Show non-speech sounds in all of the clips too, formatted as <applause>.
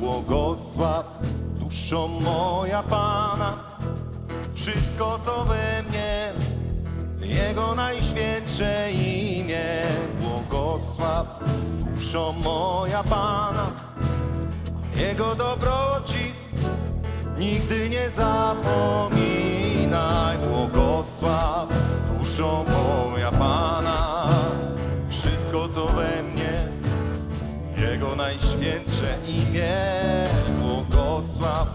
błogosław duszo moja Pana. Wszystko co we mnie, Jego najświętsze imię, błogosław duszo moja Pana. Jego dobroci nigdy nie zapominaj, błogosław duszo imię, błogosław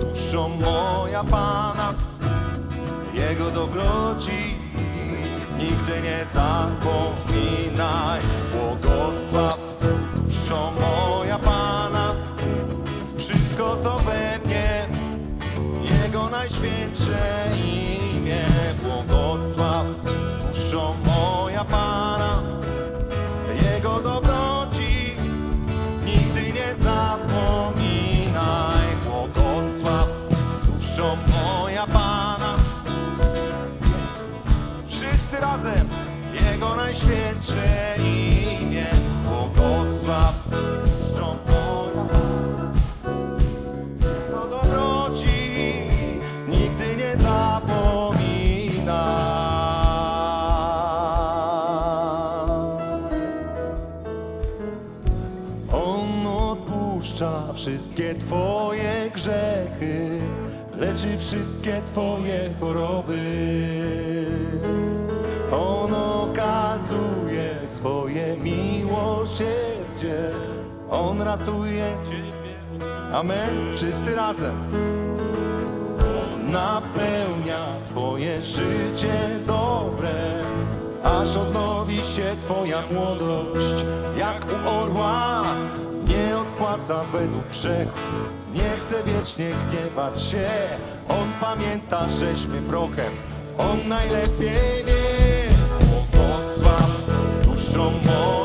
duszo moja Pana. Jego dobroci nigdy nie zapominaj, błogosław duszo moja Pana. Wszystko co we mnie, Jego najświętsze imię, Wszyscy Jego najświętsze imię, błogosław Pana. Jego dobroci nigdy nie zapomina. On odpuszcza wszystkie Twoje grzechy, leczy wszystkie Twoje choroby. Miłosierdzie, On ratuje Amen. Wszyscy razem. On napełnia Twoje życie dobre, aż odnowi się Twoja młodość. Jak u orła nie odpłaca według grzechu, nie chce wiecznie gniewać się. On pamięta, żeśmy prochem, On najlepiej wie. Błogosław duszą moja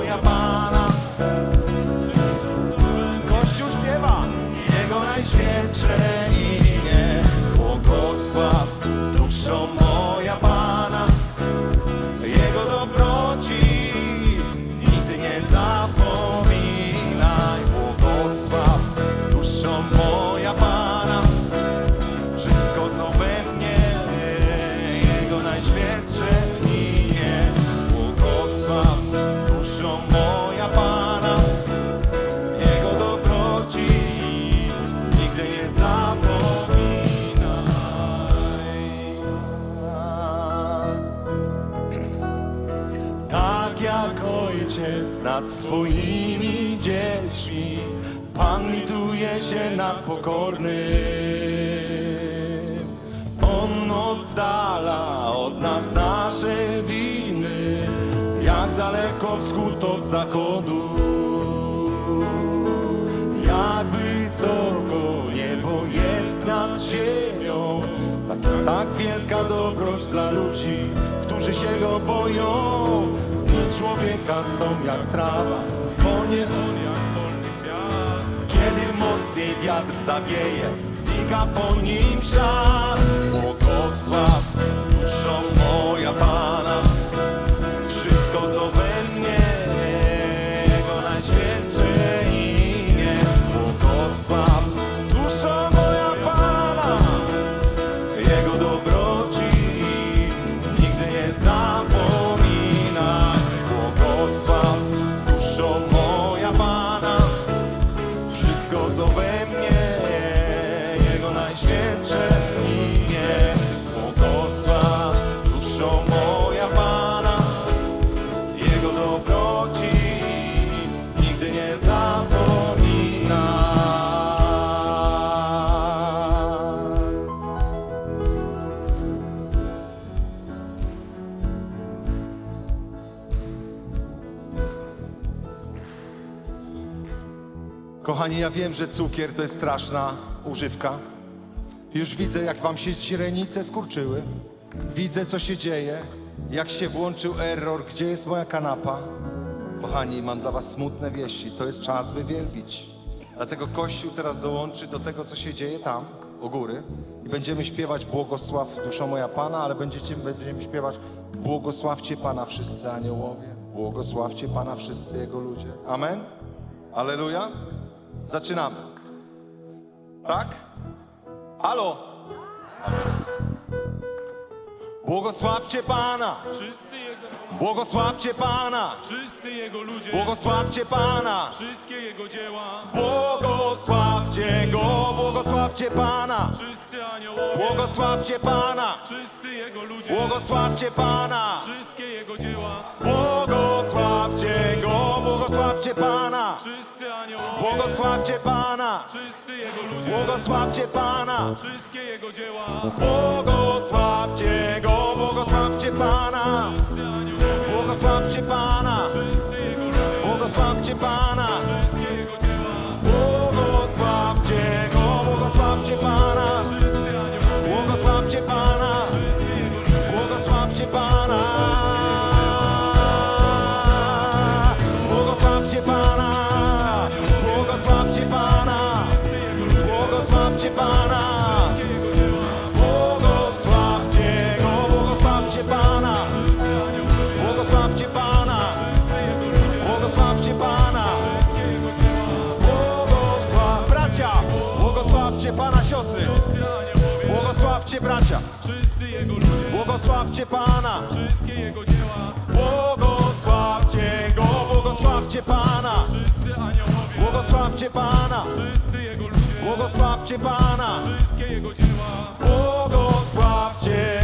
Jego ojciec nad swoimi dziećmi, Pan lituje się nad pokornym. On oddala od nas nasze winy, jak daleko wschód od zachodu. Jak wysoko niebo jest nad ziemią, tak, tak wielka dobroć dla ludzi, którzy się go boją. Człowieka są jak trawa, konie on jak polny kwiat. Kiedy mocniej wiatr zawieje, znika po nim szat. Błogosław Kochani, ja wiem, że cukier to jest straszna używka. Już widzę, jak wam się źrenice skurczyły. Widzę, co się dzieje. Jak się włączył error, gdzie jest moja kanapa? Kochani, mam dla was smutne wieści. To jest czas, by wielbić. Dlatego Kościół teraz dołączy do tego, co się dzieje tam, u góry. I będziemy śpiewać Błogosław duszo moja Pana, ale będziecie, będziemy śpiewać Błogosławcie Pana wszyscy aniołowie. Błogosławcie Pana wszyscy Jego ludzie. Amen? Aleluja. Zaczynamy. Tak? Halo? Błogosławcie Pana! Wszyscy Jego, Błogosławcie Pana! wszyscy Jego ludzie, Błogosławcie Pana! wszystkie Jego dzieła, Błogosławcie Go! Błogosławcie Pana! wszyscy aniołowie, Błogosławcie Pana! wszyscy Jego ludzie, Błogosławcie Pana! wszystkie Błogosławcie Pana! wszyscy Jego ludzie, Błogosławcie Pana! wszystkie Jego dzieła, Błogosławcie Go! Błogosławcie Pana! wszyscy aniołowie, Błogosławcie Pana! Siostry! Błogosławcie bracia! Błogosławcie Pana! wszystkie Jego dzieła, Błogosławcie Go! Błogosławcie Pana! wszyscy aniołowie, Błogosławcie Pana! wszyscy Jego ludzie, Błogosławcie Pana! wszystkie Jego dzieła, Błogosławcie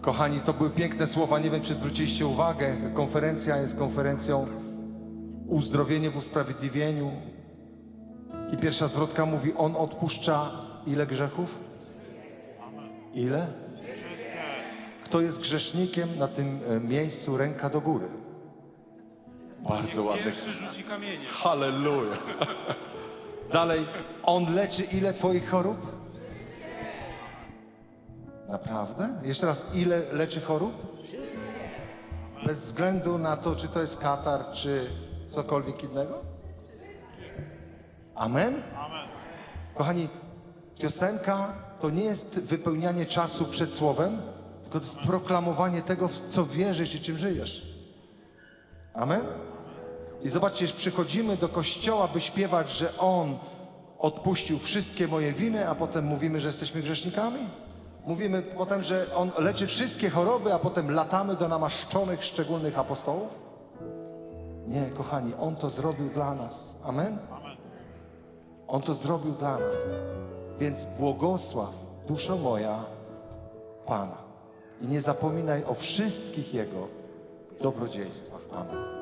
Kochani, to były piękne słowa. Nie wiem, czy zwróciliście uwagę. Konferencja jest konferencją uzdrowienie w usprawiedliwieniu. I pierwsza zwrotka mówi, On odpuszcza ile grzechów? Ile? Kto jest grzesznikiem na tym e, miejscu? Ręka do góry. Bardzo ładne. Pierwszy rzuci kamienie. Halleluja. <laughs> Dalej, On leczy ile Twoich chorób? Naprawdę? Jeszcze raz, ile leczy chorób? Bez względu na to, czy to jest katar, czy cokolwiek innego? Amen? Kochani, piosenka to nie jest wypełnianie czasu przed słowem, tylko to jest proklamowanie tego, w co wierzysz i czym żyjesz. Amen? I zobaczcie, przychodzimy do kościoła, by śpiewać, że On odpuścił wszystkie moje winy, a potem mówimy, że jesteśmy grzesznikami? Mówimy potem, że On leczy wszystkie choroby, a potem latamy do namaszczonych, szczególnych apostołów? Nie, kochani, On to zrobił dla nas. Amen? On to zrobił dla nas. Więc błogosław, duszo moja, Pana. I nie zapominaj o wszystkich Jego dobrodziejstwach. Amen.